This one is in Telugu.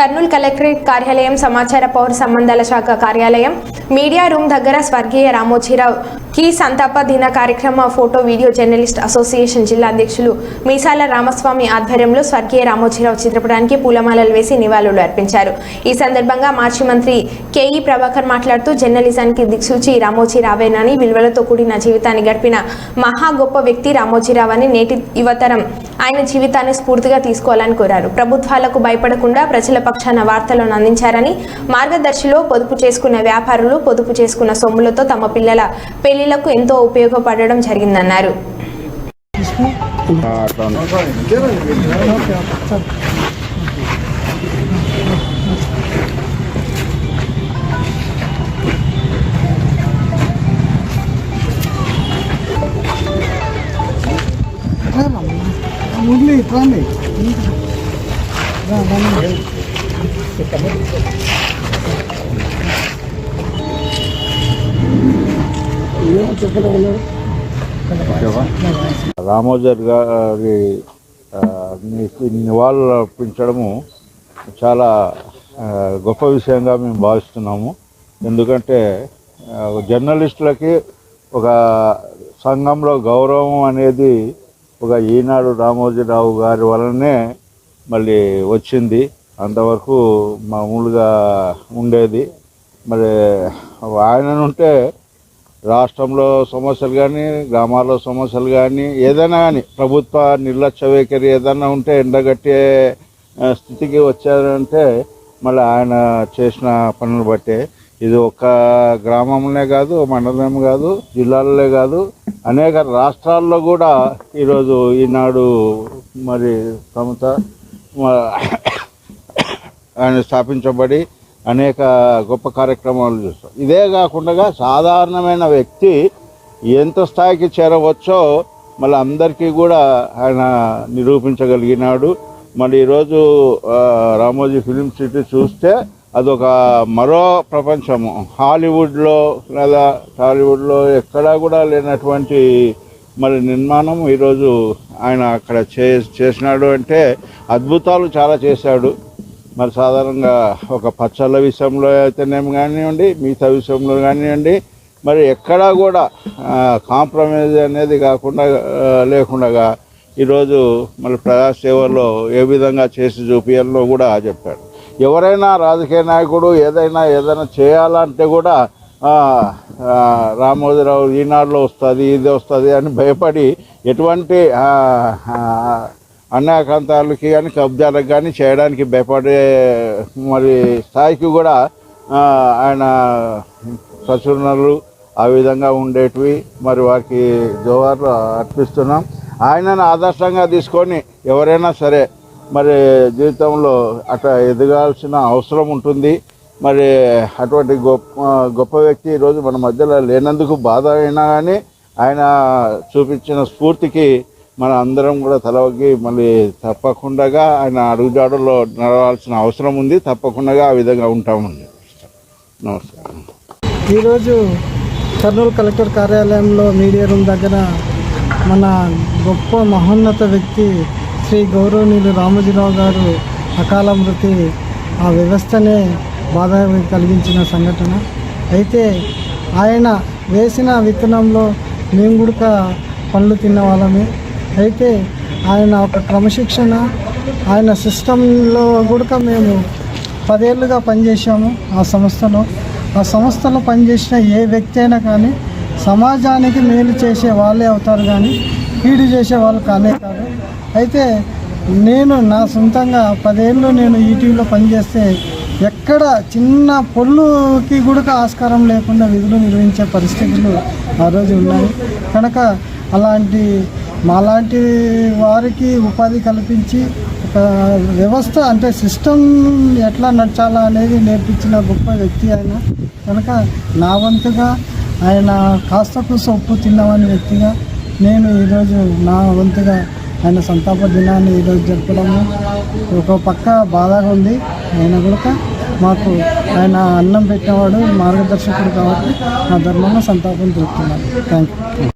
కర్నూలు కలెక్టరేట్ కార్యాలయం సమాచార పౌర సంబంధాల శాఖ కార్యాలయం మీడియా రూమ్ దగ్గర స్వర్గీయ రామోజీరావు కి సంతాప దిన కార్యక్రమ ఫోటో వీడియో జర్నలిస్ట్ అసోసియేషన్ జిల్లా అధ్యక్షులు మీసాల రామస్వామి ఆధ్వర్యంలో స్వర్గీయ రామోజీరావు చిత్రపటానికి పూలమాలలు వేసి నివాళులు అర్పించారు. ఈ సందర్భంగా మాజీ మంత్రి కేఈ ప్రభాకర్ మాట్లాడుతూ జర్నలిజానికి దిక్సూచి రామోజీరావేనని విలువలతో కూడిన జీవితాన్ని గడిపిన మహా గొప్ప వ్యక్తి రామోజీరావు అని నేటి యువతరం ఆయన జీవితాన్ని స్ఫూర్తిగా తీసుకోవాలని కోరారు. ప్రభుత్వాలకు భయపడకుండా ప్రజల పక్షాన వార్తలను అందించారని మార్గదర్శిలో పొదుపు చేసుకున్న వ్యాపారులు పొదుపు చేసుకున్న సొమ్ములతో తమ పిల్లల పెళ్ళిలకు ఎంతో ఉపయోగపడడం జరిగిందన్నారు. మురళి ఇట్లాండి రామోజర్ గారి నివాళులు అర్పించడము చాలా గొప్ప విషయంగా మేము భావిస్తున్నాము. ఎందుకంటే జర్నలిస్టులకి ఒక సంఘంలో గౌరవం అనేది ఒక ఈనాడు రామోజీరావు గారి వలనే మళ్ళీ వచ్చింది. అంతవరకు మామూలుగా ఉండేది. మరి ఆయననుంటే ఉంటే రాష్ట్రంలో సమస్యలు కానీ గ్రామాల్లో సమస్యలు కానీ ఏదైనా కానీ ప్రభుత్వ నిర్లక్ష్య వైఖరి ఏదైనా ఉంటే ఎండగట్టే స్థితికి వచ్చారంటే మళ్ళీ ఆయన చేసిన పనులు బట్టే ఇది ఒక గ్రామంలోనే కాదు మండలం కాదు జిల్లాలే కాదు. అనేక రాష్ట్రాల్లో కూడా ఈరోజు ఈనాడు మరి సంస్థ ఆయన స్థాపించబడి అనేక గొప్ప కార్యక్రమాలు చూస్తాం ఇదే కాకుండా సాధారణమైన వ్యక్తి ఎంత స్థాయికి చేరవచ్చో మళ్ళీ అందరికీ కూడా ఆయన నిరూపించగలిగినాడు. మరి ఈరోజు రామోజీ ఫిలిం సిటీ చూస్తే అదొక మరో ప్రపంచము. హాలీవుడ్లో లేదా టాలీవుడ్లో ఎక్కడా కూడా లేనటువంటి మరి నిర్మాణం ఈరోజు ఆయన అక్కడ చే చేసినాడు అంటే అద్భుతాలు చాలా చేశాడు. మరి సాధారణంగా ఒక పచ్చళ్ళ విషయంలో అయితేనేమి కానివ్వండి మిగతా విషయంలో కానివ్వండి మరి ఎక్కడా కూడా కాంప్రమైజ్ అనేది కాకుండా లేకుండా ఈరోజు మరి ప్రజాసేవలో ఏ విధంగా చేసి చూపించాలో కూడా చెప్పాడు. ఎవరైనా రాజకీయ నాయకుడు ఏదైనా ఏదైనా చేయాలంటే కూడా రామోజీరావు ఈనాడులో వస్తుంది ఇది వస్తుంది అని భయపడి ఎటువంటి అన్యాకాంతాలకి కానీ కబ్జాలకు కానీ చేయడానికి భయపడే మరి స్థాయికి కూడా ఆయన ప్రచురణలు ఆ విధంగా ఉండేటివి. మరి వారికి జోహార్లు అర్పిస్తున్నాం. ఆయనను ఆదర్శంగా తీసుకొని ఎవరైనా సరే మరి జీవితంలో అట్లా ఎదగాల్సిన అవసరం ఉంటుంది. మరి అటువంటి గొప్ప గొప్ప వ్యక్తి ఈరోజు మన మధ్యలో లేనందుకు బాధ అయినా కానీ ఆయన చూపించిన స్ఫూర్తికి మన అందరం కూడా తలవగ్గి మళ్ళీ తప్పకుండా ఆయన అడుగుజాడల్లో నడవాల్సిన అవసరం ఉంది. తప్పకుండా ఆ విధంగా ఉంటామండి. నమస్కారం. ఈరోజు కర్నూలు కలెక్టర్ కార్యాలయంలో మీడియా రూమ్ దగ్గర మన గొప్ప మహోన్నత వ్యక్తి శ్రీ గౌరవనీయులు రామోజీరావు గారు అకాల మృతి ఆ వ్యవస్థనే బాధ కలిగించిన సంఘటన. అయితే ఆయన వేసిన విత్తనంలో మేము కూడా పండ్లు తిన్న వాళ్ళమే అయితే ఆయన ఒక క్రమశిక్షణ ఆయన సిస్టంలో కూడా మేము పదేళ్ళుగా పనిచేసాము ఆ సంస్థలో. ఆ సంస్థలో పనిచేసిన ఏ వ్యక్తి అయినా కానీ సమాజానికి మేలు చేసే వాళ్ళే అవుతారు కానీ కీడు చేసే వాళ్ళు కానే కాదు. అయితే నేను నా సొంతంగా పదేళ్ళు నేను ఈటీవీలో పనిచేస్తే ఎక్కడ చిన్న పొల్లుకి కూడా ఆస్కారం లేకుండా విధులు నిర్వహించే పరిస్థితులు ఆ రోజు ఉన్నాయి. కనుక అలాంటి మాలాంటి వారికి ఉపాధి కల్పించి ఒక వ్యవస్థ అంటే సిస్టమ్ ఎట్లా నడచాలా అనేది నేర్పించిన గొప్ప వ్యక్తి ఆయన. కనుక నా వంతుగా ఆయన కాస్త కూస ఉప్పు తిన్నామని వ్యక్తిగా నేను ఈరోజు నా వంతుగా ఆయన సంతాప దినాన్ని ఈరోజు జరపడము ఒక పక్క బాధగా ఉంది. ఆయన కూడా మాకు ఆయన అన్నం పెట్టినవాడు మార్గదర్శకుడు కాబట్టి నా ధర్మంలో సంతాపం తెలుపుతున్నాను థ్యాంక్ యూ